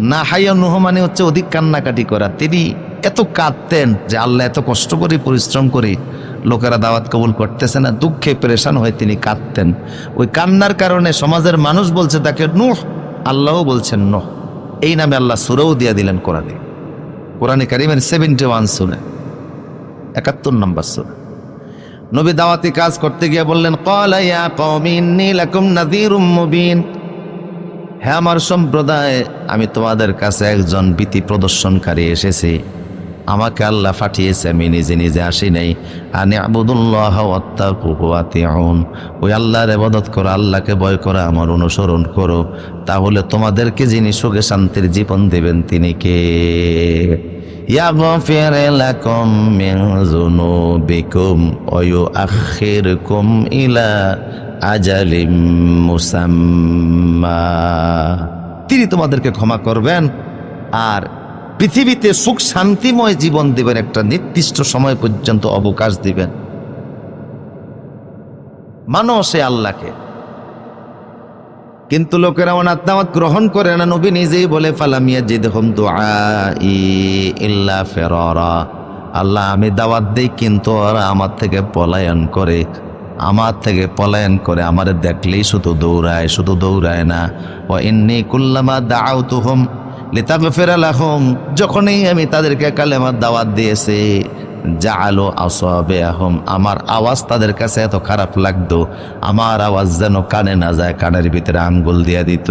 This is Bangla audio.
না হাইয়া নুহ মানে হচ্ছে অধিক কান্নাকাটি করা। তিনি এত কাঁদতেন যে আল্লাহ এত কষ্ট করে পরিশ্রম করে লোকেরা দাওয়াত কবুল করতেছে না, দুঃখে পরেশান হয়ে তিনি কাঁদতেন। ওই কান্নার কারণে সমাজের মানুষ বলছে তাকে নুহ, আল্লাহও বলছেন নোহ। এই নামে আল্লাহ সুরেও দিয়া দিলেন কোরআনে। কোরআনে কারিমের সেভেন্টি ওয়ান শুনে একাত্তর নম্বর শুনে নবী দাওয়াতি কাজ করতে গিয়ে বললেন, ক্বালা ইয়া কওমি ইন্নী লাকুম নাযীরুম মুবিন। হে আমার সম্প্রদায় আমি তোমাদের কাছে একজন ভীতি প্রদর্শনকারী এসেছি আমাকে আল্লাহ পাঠিয়েছে আমি নিজে নিজে আসি নাই আনি আবুদুল্লাহ ওয়াত্তাকুয়াতিউন ওই আল্লাহর ইবাদত করো আল্লাহকে ভয় করো আমার অনুসরণ করো তাহলে তোমাদেরকে যিনি সুখে শান্তির জীবন দেবেন তিনি কে يغفر لكم من ذنوبكم ويؤخركم إلى أجل مسمى তিনি তোমাদেরকে ক্ষমা করবেন। আর পৃথিবীতে সুখ শান্তিময় জীবন দিবেন একটা নির্দিষ্ট সময় পর্যন্ত অবকাশ দিবেন। মানো সে আল্লাহকে। কিন্তু লোকেরা ওনার দাওয়াত গ্রহণ করে না, নবী নিজেই বলে ফালামিয়া হোম ইল্লা ফেররা। আল্লাহ আমি দাওয়াত দিই, কিন্তু ওরা আমার থেকে পলায়ন করে। আমার থেকে পলায়ন করে আমার দেখলেই শুধু দৌড়ায় শুধু দৌড়ায় না। ও ইন্নি কুল্লামা দাও তুহম লিতাগফির লাহুম। যখনই আমি তাদেরকে কালেমার দাওয়াত দিয়েছি যা আলো আসবে আহম আমার আওয়াজ তাদের কাছে এত খারাপ লাগতো, আমার আওয়াজ যেন কানে না যায়, কানের ভিতরে আঙ্গুল দিয়া দিত।